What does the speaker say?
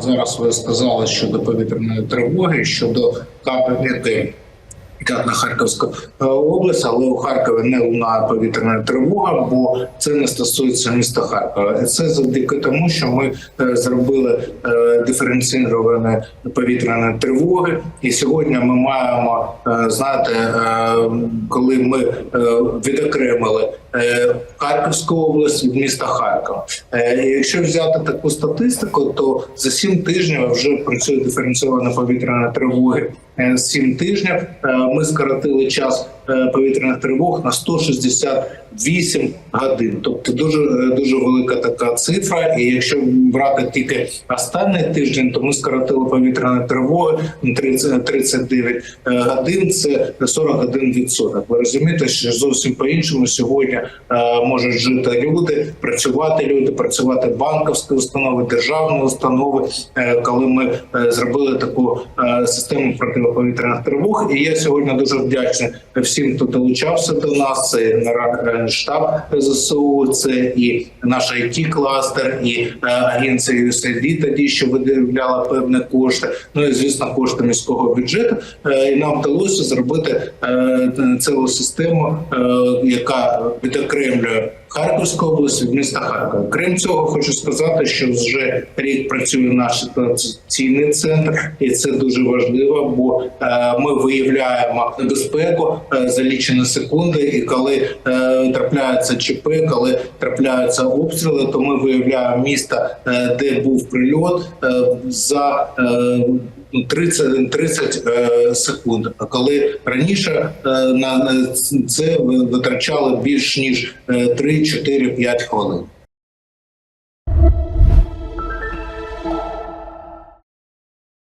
Зараз ви сказали щодо повітряної тривоги, щодо капельники. Як на Харківську е, область, але у Харкові не лунає повітряна тривога, бо це не стосується міста Харкова. Це завдяки тому, що ми е, зробили е, диференційовані повітряні тривоги. І сьогодні ми маємо знаєте, е, коли ми відокремили Харківську область від міста Харкова. І якщо взяти таку статистику, то за сім тижнів вже працює диференційована повітряна тривоги. Сім тижнів ми скоротили час повітряних тривог на 168 годин. Тобто дуже е, дуже велика така цифра. І якщо брати тільки останній тиждень, то ми скоротили повітряні тривоги на 30, 39 е, годин. Це 41 відсоток. Ви розумієте, що зовсім по іншому сьогодні е, можуть жити люди, працювати люди, працювати банківські установи, державні установи, е, коли ми е, зробили таку е, систему протиповітряних тривог. І я сьогодні дуже вдячний всім, хто долучався до нас. Це е, штаб ЗСУ, це і наш it кластер і е, агенція USAID тоді, що виділяла певні кошти. Ну і звісно, кошти міського бюджету. Е, І нам вдалося зробити е, цілу систему, яка відокремлює Харківську область міста Харкова. Крім цього, хочу сказати, що вже рік працює наш ситуаційний центр, і це дуже важливо, бо е, ми виявляємо небезпеку е, за лічені секунди. І коли е, трапляється ЧП, коли трапляються обстріли, то ми виявляємо місто, де був прильот за. Е, ну, 30, 30 е, секунд. А коли раніше е, на це витрачали більш ніж е, 3, 4, 5 хвилин.